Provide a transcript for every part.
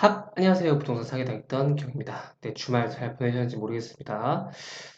핫! 안녕하세요. 부동산 사기 당 했던 경입니다. 네, 주말 잘 보내셨는지 모르겠습니다.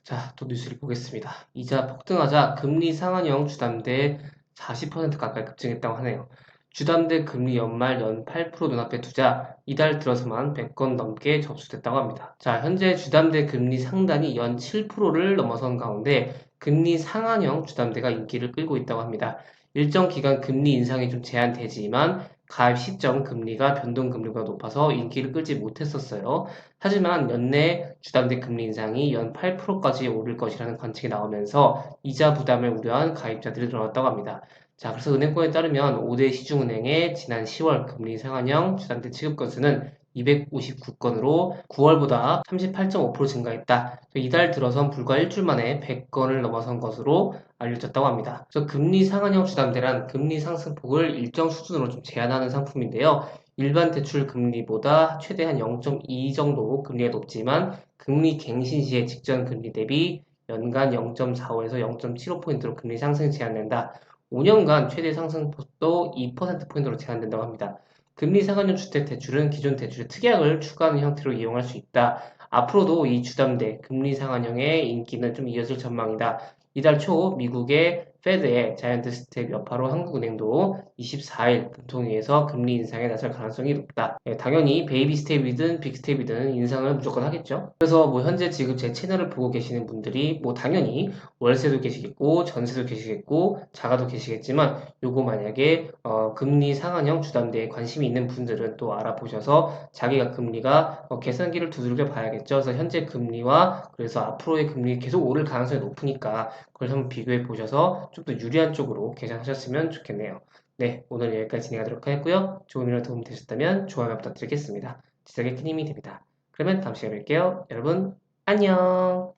자, 또 뉴스를 보겠습니다. 이자 폭등하자 금리 상한형 주담대 40% 가까이 급증했다고 하네요. 주담대 금리 연말 연 8% 눈앞에 두자 이달 들어서만 100건 넘게 접수됐다고 합니다. 자, 현재 주담대 금리 상단이 연 7%를 넘어선 가운데 금리 상한형 주담대가 인기를 끌고 있다고 합니다. 일정 기간 금리 인상이 좀 제한되지만 가입 시점 금리가 변동 금리가 높아서 인기를 끌지 못했었어요. 하지만 연내 주담대 금리 인상이 연 8%까지 오를 것이라는 관측이 나오면서 이자 부담을 우려한 가입자들이 늘어났다고 합니다. 자, 그래서 은행권에 따르면 5대 시중은행의 지난 10월 금리 상한형 주담대 취급 건수는 259건으로 9월보다 38.5% 증가했다. 이달 들어선 불과 일주일 만에 100건을 넘어선 것으로 알려졌다고 합니다. 그래서 금리 상한형 주담대란 금리 상승폭을 일정 수준으로 좀 제한하는 상품인데요. 일반 대출 금리보다 최대 한 0.2 정도 금리가 높지만 금리 갱신 시의 직전 금리 대비 연간 0.45에서 0.75포인트로 금리 상승이 제한된다. 5년간 최대 상승폭도 2%포인트로 제한된다고 합니다. 금리 상한형 주택 대출은 기존 대출의 특약을 추가하는 형태로 이용할 수 있다. 앞으로도 이 주담대 금리 상한형의 인기는 좀 이어질 전망이다. 이달 초 미국의 페드의 자이언트 스텝 여파로 한국은행도 24일 금통위에서 금리 인상에 나설 가능성이 높다. 예, 당연히 베이비 스텝이든 빅 스텝이든 인상을 무조건 하겠죠. 그래서 뭐 현재 지금 제 채널을 보고 계시는 분들이 뭐 당연히 월세도 계시겠고 전세도 계시겠고 자가도 계시겠지만 요거 만약에 어, 금리 상한형 주담대에 관심이 있는 분들은 또 알아보셔서 자기가 금리가 어, 계산기를 두들겨 봐야겠죠. 그래서 현재 금리와 그래서 앞으로의 금리 계속 오를 가능성이 높으니까 그걸 한번 비교해 보셔서 좀 더 유리한 쪽으로 계산하셨으면 좋겠네요. 네, 오늘 여기까지 진행하도록 하겠고요. 조금이라도 도움 되셨다면 좋아요 부탁드리겠습니다. 지적에 큰 힘이 됩니다. 그러면 다음 시간에 뵐게요. 여러분, 안녕!